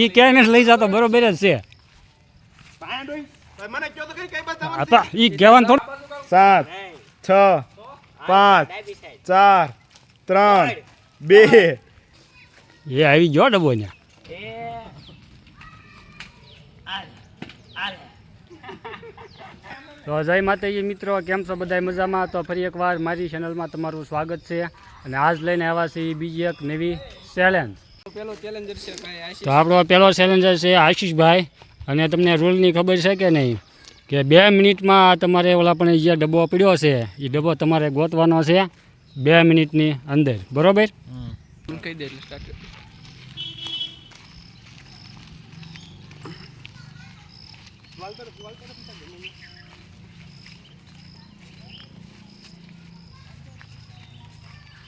એ ક્યાંય નથી લઈ જતો બરોબર જ છે. પાયા ડોઈ ભાઈ મને કયો તો ખરી કઈ બાજુ આ તો એ કહેવાનું થોડું. સાત છ પાંચ ચાર ત્રણ બે. એ આવી ગયો ડબો ને. તો જય માતાજી મિત્રો કેમ છો બધા મજામાં? તો ફરી એકવાર મારી ચેનલમાં તમારું સ્વાગત છે. અને આજ લઈને આવ્યા છે ઈ બીજી એક નવી ચેલેન્જ પેલો ચેલેન્જર છે ભાઈ આશીષ. તો આપણો પહેલો ચેલેન્જર છે આશીષભાઈ. અને તમને રૂલની ખબર છે કે નહીં? કે બે મિનિટમાં તમારે ઓલા પણ જે ડબ્બો પડ્યો છે. એ ડબ્બો તમારે ગોતવાનો છે બે મિનિટની અંદર. બરોબર? કહી દે સ્ટાર્ટ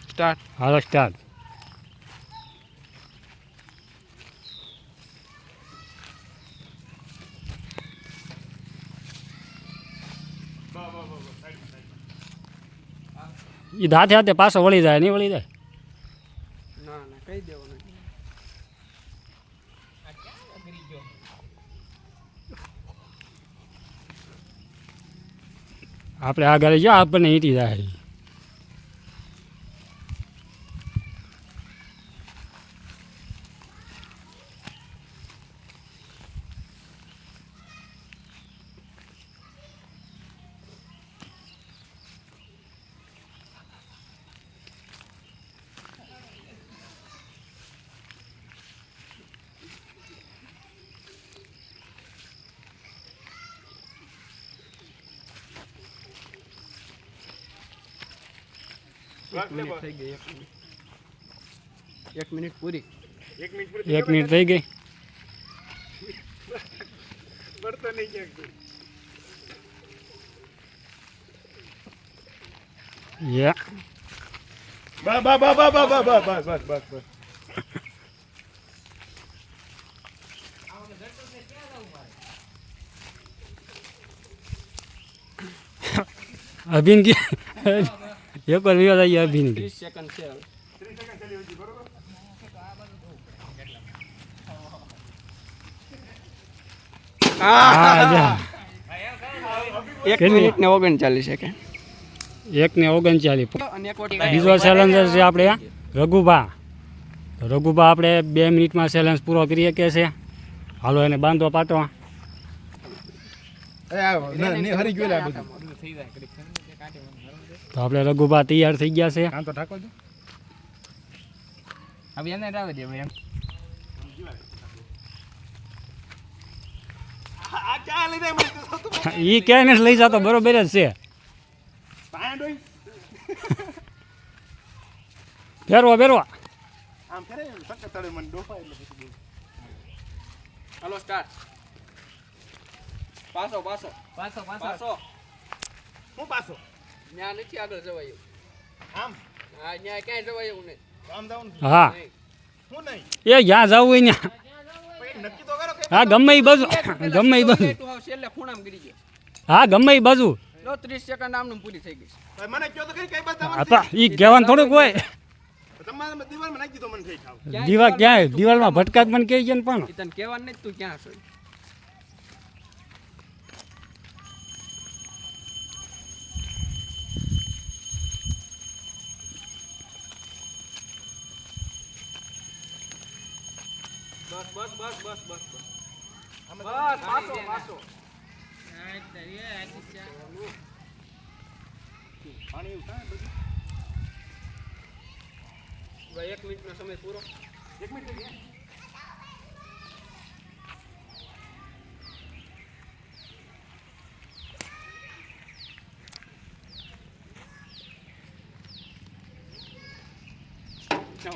સ્ટાર્ટ હાલો સ્ટાર્ટ એ હાથે હાથે પાછો વળી જાય નહીં વળી જાય? ના ના કહી દેવાનું આપણે આગળ જો આપણને ઈટી જાય. મિનિટ થઈ ગઈ એક મિનિટ એક મિનિટ પૂરી એક મિનિટ પૂરી એક મિનિટ થઈ ગઈ પડતો નહીં ક્યાંક તું. યા બા બા બા બા બા બા બા બસ બસ બસ બસ અભિન કે એક વાર વિવાદ આવી અભિન કે ત્રીસ સેકન્ડ છે હવે. એક મિનિટ ને ઓગણચાલીસ સેકન્ડ એક ને ઓગણચાલીસ બીજો ચેલેન્જર છે આપણે રઘુભા. રઘુભા આપણે બે મિનિટમાં ચેલેન્જ પૂરો કરીએ કે છે? હાલો એને બાંધો પાટો હરી ગયું તો આપણે રઘુભા તૈયાર થઈ ગયા છે. કામ તો ઠાકો છો હવે એને રાવે દે ભાઈ એમ. આ ચા લઈ જાય મને તો તું એ ક્યાંય નથી લઈ જતો બરોબર જ છે. ફેરવો ફેરવો. આમ ફેરે સક્કર તળે મને ડોફા એટલે પછી હાલો સ્ટાર્ટ પાસો પાસો પાસો પાસો હું પાછો? ન્યા નથી આગળ જવાય આમ? હા ન્યા ક્યાંય જવાય એવું નહીં. આમ જાઉં હા. હું નહીં? એ જ્યાં જવું હોય ત્યાં હા ગમે એ બાજુ ગમે એ બાજુ. છેલ્લે ખૂણામાં ગીરી ગયા. હા ગમે એ બાજુ. જો ત્રીસ સેકન્ડ આમનું પૂરી થઈ ગઈ મને કયો તો ખરી કઈ બાજુ આ તો એ કહેવાનું થોડુંક હોય. તમારે દિવાલમાં નાખી દીધો મને થઈ ખાવ ક્યાંય દીવા નહીં. દિવાલમાં ભટકાત પણ કહી છે ને પણ. તને કહેવાનું નહીં તું ક્યાં છો? બસ બસ બસ બસ બસ બસ. બસ પાછો પાછો. પાણી એવું બધું? ભાઈ એક મિનિટનો સમય પૂરો. એક મિનિટ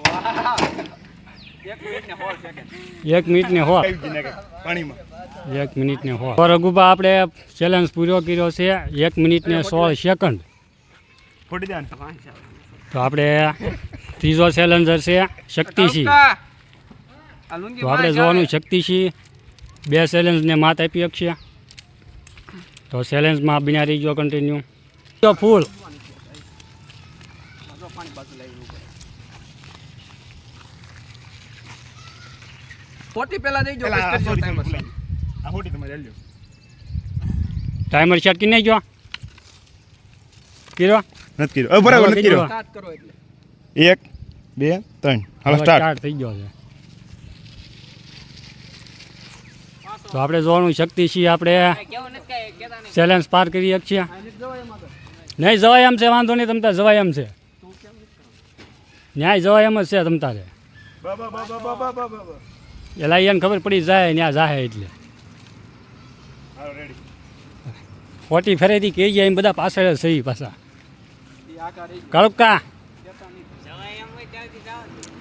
વાહ. એક મિનિટ ને હો. પાણીમાં. એક મિનિટ ને હો રઘુબા આપણે ચેલેન્જ પૂરો કર્યો છે. એક મિનિટ ને સોળ સેકન્ડ તો આપણે ત્રીજો ચેલેન્જર છે શક્તિસિંહ. તો આપણે જોવાનું શક્તિસિંહ. બે ચેલેન્જને માત આપી શકશે. તો ચેલેન્જમાં બિના રહીજો કન્ટિન્યુ તો ફૂલ પાણી બાજુ લાવી ફોર્ટી પહેલા દઈ જો પેલા આ પછી કરજો sorry, timer. sorry, આ ખોટી તમારે હાલ્યો. ટાઈમર સેટ કરી કીરો નથી કર્યો. બરાબર નથી કર્યો. સ્ટાર્ટ કરો એટલે. એક બે ત્રણ. હાલો સ્ટાર્ટ સ્ટાર્ટ થઈ ગયો છે. તો આપણે જોવાનું શક્તિ છીએ આપણે ચેલેન્જ પાર કરી શકીએ. નહીં જવાય એમ છે વાંધો નહીં તમતા જવાય એમ છે. ન્યાય જવાય એમ જ છે તમતારે. એટલે એને ખબર પડી જાય ને આ જાય એટલે. ફોટી ફરેથી કહી જાય એમ બધા પાછળ સહી પાછા. કળપકા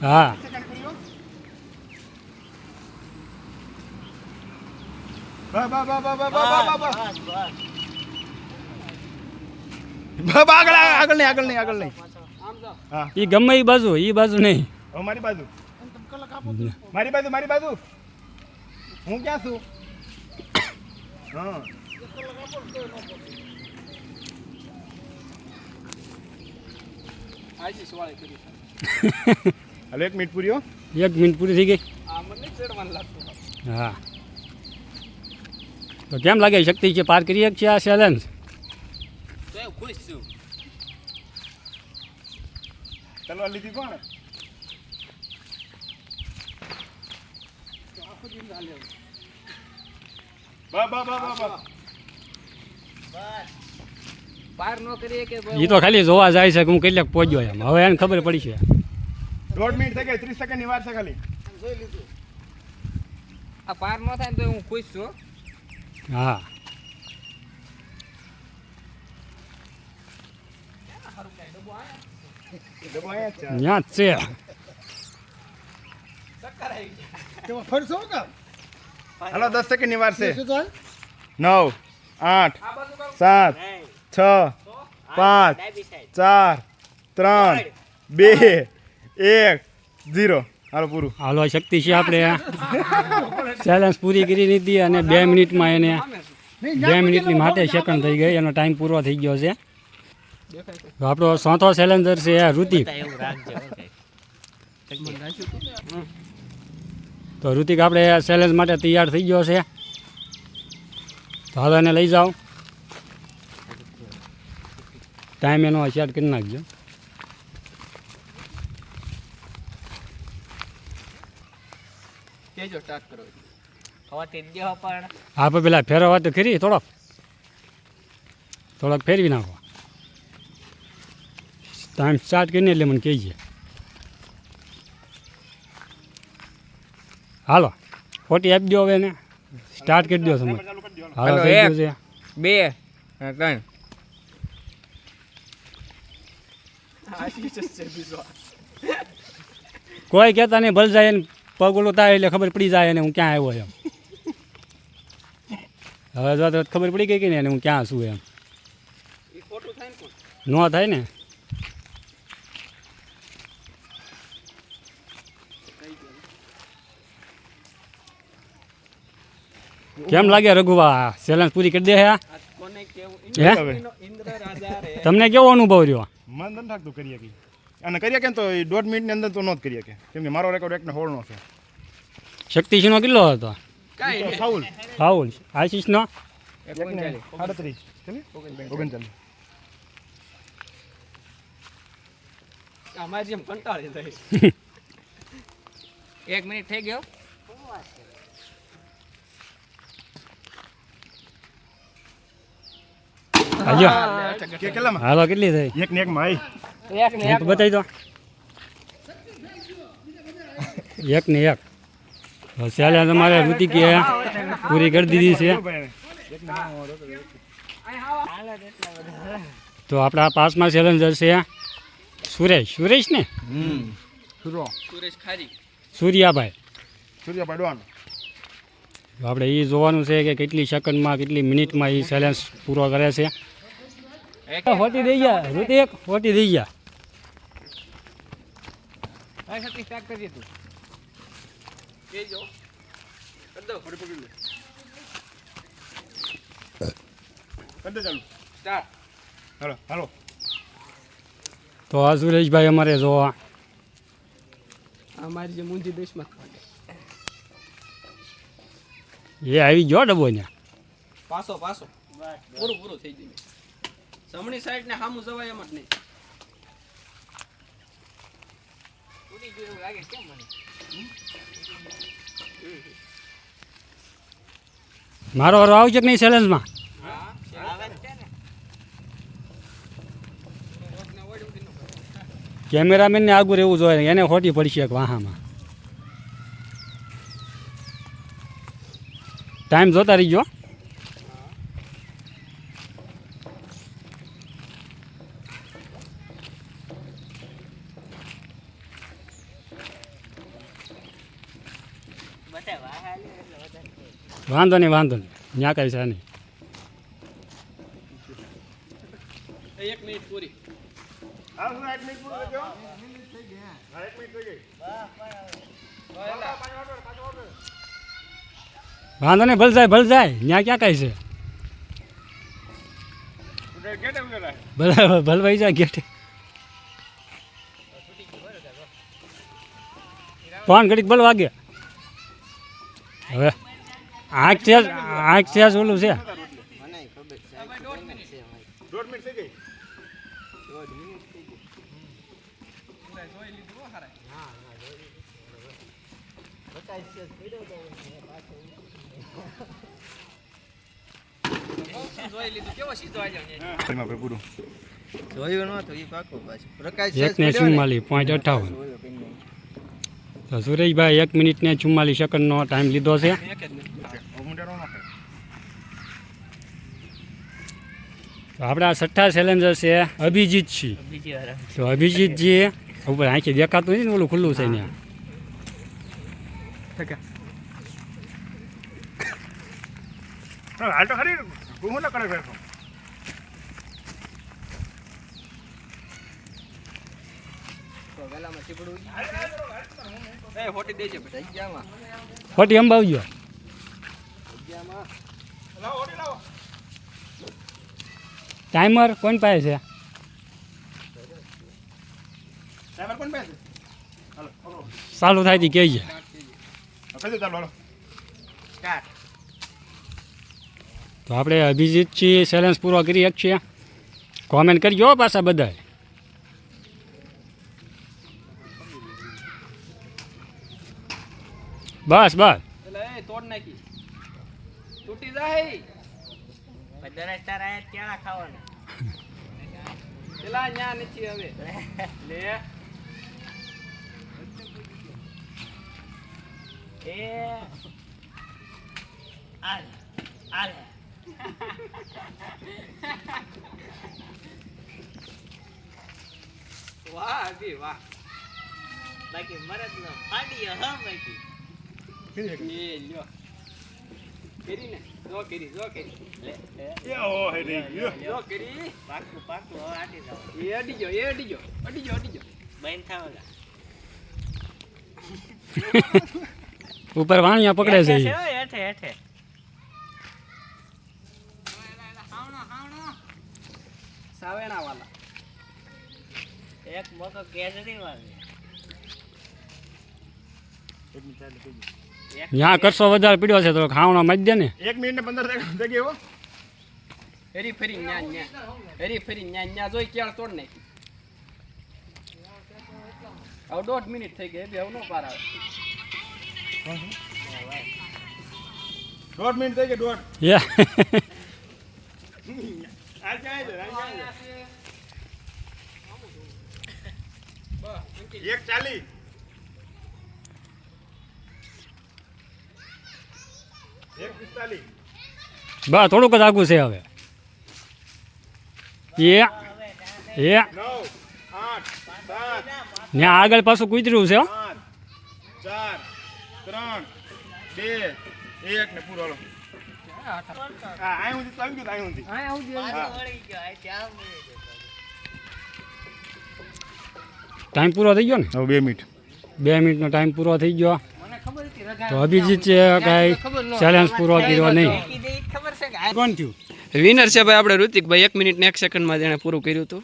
હા. આગળ આગળ નહીં આગળ નહીં આગળ નહીં. એ ગમે એ બાજુ એ બાજુ નહીં. અમારી બાજુ. મારી બાજુ મારી બાજુ. હું ક્યાં છું? હા. છે. હાલો એક મિનિટ પૂરી હો. એક મિનિટ પૂરી થઈ ગઈ? હા. તો કેમ લાગે? શક્તિ છે પાર કરી શકીએ આ ચેલેન્જ ખુશ છું. ચલો લીધી કોણ? બા બા બા બા બા. બહાર ન કરીએ કે એ તો ખાલી જોવા જાય છે કે હું કેટલાક પહોંચ્યો એમ. હવે એને ખબર પડી છે. દોઢ મિનિટ થઈ ગઈ ત્રીસ સેકન્ડની વાર છે ખાલી. આ પાર ન થાય ને તો હું ખુશ છું. હા. ડબ્બો અહીંયા છે. ફરશો કામ? હાલો દસ સેકન્ડની વાર છે. નવ આઠ સાત છ પાંચ ચાર ત્રણ બે એક ઝીરો. હાલો પૂરું. હાલો શક્તિ છે આપણે. ચેલેન્જ પૂરી કરી લીધી અને બે મિનિટમાં એને બે મિનિટની માટે સેકન્ડ થઈ ગઈ એનો ટાઈમ પૂરો થઈ ગયો છે. આપણો ચોથો ચેલેન્જર છે ઋતિક તો ઋતિક આપણે ચેલેન્જ માટે તૈયાર થઈ ગયો છે. તો હવે એને લઈ જાઓ. ટાઈમ એનો સેટ કરી નાખજો. આપણે પેલા ફેરવવા તો ખરી થોડોક. થોડોક ફેરવી નાખો. ટાઈમ સ્ટાર્ટ કરીને એટલે મને કહેજે. હાલો ફોટી આપી દો હવે એને. સ્ટાર્ટ કરી દો તમે હાલો હાલો, થઈ ગયું છે. બે ત્રણ. કોઈ કહેતા નહીં ભલ જાય ને પગ ઓલો થાય એટલે ખબર પડી જાય ને હું ક્યાં આવ્યો એમ. હવે જો તો ખબર પડી ગઈ કે ને હું ક્યાં છું એમ. ને ન થાય ને? કેમ લાગે રઘુવા? ચેલેન્જ પૂરી કરી દે હે? તમને કેવો અનુભવ રહ્યો? મન નથી થાકતું કરીએ કે અને કરીએ કેમ તો દોઢ મિનિટની અંદર તો ન જ કરીએ કે કેમ કે મારો રેકોર્ડ એકને હોળનો છે. શક્તિસિંહનો કેટલો હતો? ફાઉલ રાહુલ આશીષનો? સાડત્રીસ ઓગણચાલીસ. અમારી જેમ કંટાળી જાય. એક મિનિટ થઈ ગયો. હાજો કે કેટલામાં હાલો કેટલી થઈ? એક ને એકમાં આઈ. એક ને એક બતાવી દો. એક ને એક. ચેલેન્જ અમારે ઋતિકે પૂરી કરી દીધી છે. તો આપણા પાસમાં ચેલેન્જર છે સુરેશ. સુરેશ ને? સૂર્યાભાઈ. સૂર્યાભાઈ સૂર્ય પાડવાનો આપણે એ જોવાનું છે કે કેટલી સેકન્ડમાં કેટલી મિનિટમાં એ ચેલેન્જ પૂરો કરે છે. હોટી દઈ ગયા ઋતિક હોટી દઈ ગયા. હા સતી સ્ટાર્ટ કરી તું. કેજો. કર દો કંદે ચાલુ. સ્ટાર્ટ હાલો હાલો. તો આ સુરેશભાઈ અમારે જોવા. અમારી જે મુંજી દેશમાં એ આવી ગયો ડબો ને. પાસો પાસો પૂરું પૂરું થઈ ગયું. જમણી સાઈડ ને સામું જવાય એમ જ નહીં. મારો હરો આવજો કે નહીં ચેલેન્જમાં કેમેરામેનને આગળ રહેવું જોઈએ એને ખોટી પડશે એક વાહામાં. ટાઈમ જોતા રહી વાંધો નહીં વાંધો નહીં. ત્યાં કઈ છે નહીં. વાંધો નહીં ભલ જાય ભલ જાય ત્યાં ક્યાં કઈ છે? ગેટે ઉધર ભલવાઈ જાય ગેટે. ફોન ઘડીક ભલ વાગે હવે. આંખ છે આંખ છે ઓલું છે. ને સુરેશભાઈ એક મિનિટ ને? ચુમ્માલીસ સેકન્ડનો ટાઈમ લીધો છે. આપણા છઠ્ઠા ચેલેન્જર છે અભિજીતજી તો અભિજીતજી ઉપર આંખી દેખાતું નથી ને ઓલું ખુલ્લું છે ત્યાં ફોટી હાલ તો ખરી ના કરે ખોટી અંબાવજો ટાઈમર કોણ પાસે છે? સારું કોણ બેસે હાલો ચાલુ થાય હાલો. સ્ટાર્ટ તો આપણે અભિજીતજી ચેલેન્જ પૂરો કરી શકીએ. કોમેન્ટ કરજો હો પાછા બધા બસ બસ. તોડ નાખી. તૂટી જાય. પેલા ન્યા નથી હવે. લે. વાહ અભી વાહ. બાકી મરદ નો ફાડ્યો હા બાકી. એ લ્યો. કરી ને જો કરી જો કરી. લે લે. એ ઓ હે રે યો. જો કરી. પાકું પાકું હવે આટી જાવ એ અડી ગયો એ અડી ગયો અડી ગયો અડી ગયો. બેન થાવલા ઉપર વાણિયા પકડે છે હેઠે હેઠે સાવેણા વાલા એક મોટો કેસરી વાળી ત્યાં કરશો વધારે પીડ્યો છે તો ખાવણો મજ દે ને. એક મિનિટ ને પંદર ગઈ હો. હેરી ફરી ન્યા ન્યા. હેરી ફરી ન્યા ન્યા જોઈ ક્યાં તોડ નાખી. હવે દોઢ મિનિટ થઈ ગઈ હવે નો પાર આવે. દોઢ મિનિટ થઈ ગઈ દોઢ. યા. આ ક્યાં છે આ ક્યાં છે. એક ચાલી. બસ થોડુંક જ આગું છે હવે. એ એ ત્યાં આગળ પાછું કૂતર્યું છે ચાર ત્રણ બે એક ને પૂરો હાલો ટાઈમ પૂરો થઈ ગયો ને? બે મિનિટ. બે મિનિટનો ટાઈમ પૂરો થઈ ગયો મને ખબર હતી રજા તો અભિજીત છે કાંઈ ચેલેન્જ પૂરો કર્યો નહીં. કોણ થયું? વિનર છે ભાઈ આપણે ઋતિકભાઈ. એક મિનિટ ને એક સેકન્ડમાં જેણે પૂરું કર્યું હતું.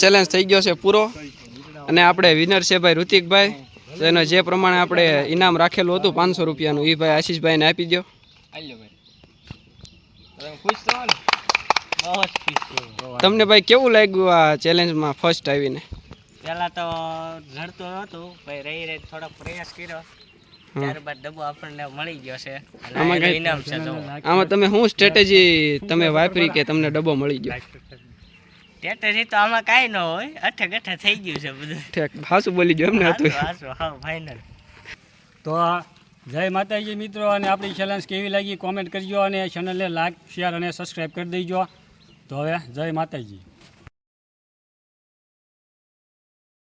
ચેલેન્જ થઈ ગયો છે પૂરો. અને આપણે વિનર છે ભાઈ ઋતિકભાઈ. તો એનો જે પ્રમાણે આપણે ઇનામ રાખેલું હતું પાંચસો રૂપિયાનું એ ભાઈ આશીષભાઈને આપી દો તમને ભાઈ કેવું લાગ્યું આ ચેલેન્જમાં ફર્સ્ટ આવીને? પહેલા તો રડતો હતું ભાઈ રહી રહી થોડો પ્રયાસ કર્યો. ત્યારબાદ ડબ્બો આપણને મળી ગયો છે. આમાં કઈ- ઇનામ છે તો આમાં તમે શું સ્ટ્રેટેજી તમે વાપરી કે તમને ડબ્બો મળી ગયો? સ્ટ્રેટેજી તો આમાં કાંઈ ન હોય અઠે ગઠે થઈ ગયું છે બધું. ઠેક હાસું બોલી ગયો એમને હતું. હાચું, હા ફાઇનલ તો જય માતાજી મિત્રો અને આપણી ચેલેન્જ કેવી લાગી કોમેન્ટ કરજો અને ચેનલને લાઈક શેર અને સબસ્ક્રાઈબ કરી દેજો. તો હવે જય માતાજી.